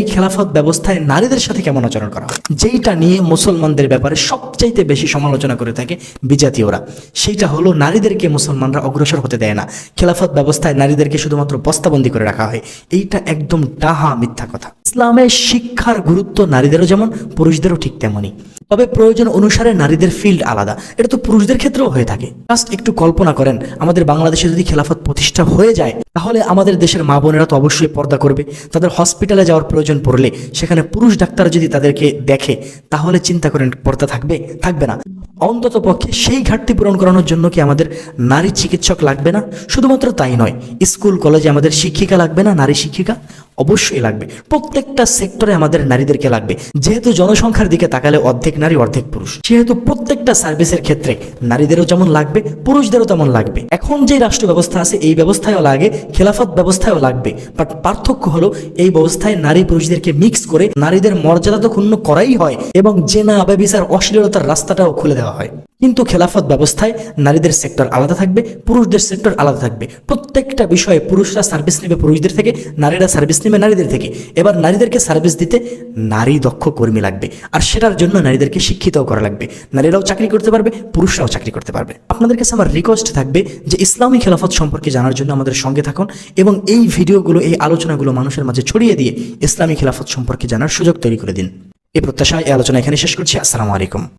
এই খেলাফত ব্যবস্থায় নারীদের সাথে কেমন আচরণ করা হয়? যেইটা নিয়ে মুসলমানদের ব্যাপারে সবচাইতে বেশি সমালোচনা করে থাকে বিজাতীয়রা। সেইটা হলো নারীদেরকে মুসলমানরা অগ্রসর হতে দেয় না। খেলাফত ব্যবস্থায় নারীদেরকে শুধুমাত্র বস্তাবন্দি করে রাখা হয়। এইটা একদম ডাহা মিথ্যা কথা। ইসলামের শিক্ষার গুরুত্ব নারীদেরও যেমন, পুরুষদেরও ঠিক তেমনই। তবে প্রয়োজন অনুসারে নারীদের ফিল্ড আলাদা। এটা তো পুরুষদের ক্ষেত্রেও হয়ে থাকে। জাস্ট একটু কল্পনা করেন, আমাদের বাংলাদেশে যদি খেলাফত প্রতিষ্ঠা হয়ে যায়, তাহলে আমাদের দেশের মা বোনেরা তো অবশ্যই পর্দা করবে। তাদের হসপিটালে যাওয়ার প্রয়োজন পড়লে, সেখানে পুরুষ ডাক্তার যদি তাদেরকে দেখে, তাহলে চিন্তা করেন, পর্দা থাকবে? থাকবে না। অন্তত পক্ষে সেই ঘাটতি পূরণ করানোর জন্য কি আমাদের নারী চিকিৎসক লাগবে না? শুধুমাত্র তাই নয়, স্কুল, কলেজে আমাদের শিক্ষিকা লাগবে না? নারী শিক্ষিকা অবশ্যই লাগবে। প্রত্যেকটা সেক্টরে আমাদের নারীদেরকে লাগবে। যেহেতু জনসংখ্যার দিকে তাকালে অর্ধেক নারী, অর্ধেক পুরুষ। সেহেতু প্রত্যেকটা সার্ভিসের ক্ষেত্রে নারীদেরও যেমন লাগবে, পুরুষদেরও তেমন লাগবে। এখন যে রাষ্ট্র ব্যবস্থা আছে, এই ব্যবস্থায়ও লাগে, খেলাফত ব্যবস্থায়ও লাগবে। বাট পার্থক্য হলো, এই ব্যবস্থায় নারী পুরুষদেরকে মিক্স করে নারীদের মর্যাদা তো ক্ষুণ্ণ করাই হয় এবং জেনা ব্যবিচার অশ্লীলতার রাস্তাটাও খুলে দেওয়া হয়। কিন্তু খেলাফত ব্যবস্থায় নারীদের সেক্টর আলাদা থাকবে, পুরুষদের সেক্টর আলাদা থাকবে। প্রত্যেকটা বিষয়ে পুরুষরা সার্ভিস নেবে পুরুষদের থেকে, নারীরা সার্ভিস নেবে নারীদের থেকে। এবার নারীদেরকে সার্ভিস দিতে নারী দক্ষ কর্মী লাগবে। আর সেটার জন্য নারীদেরকে শিক্ষিতও করা লাগবে। নারীরাও চাকরি করতে পারবে, পুরুষরাও চাকরি করতে পারবে। আপনাদের কাছে আমার রিকোয়েস্ট থাকবে যে ইসলামী খেলাফত সম্পর্কে জানার জন্য আমাদের সঙ্গে থাকুন এবং এই ভিডিওগুলো, এই আলোচনাগুলো মানুষের মাঝে ছড়িয়ে দিয়ে ইসলামী খেলাফত সম্পর্কে জানার সুযোগ তৈরি করে দিন। এই প্রত্যাশায় এই আলোচনা এখানে শেষ করছি। আসসালামু আলাইকুম।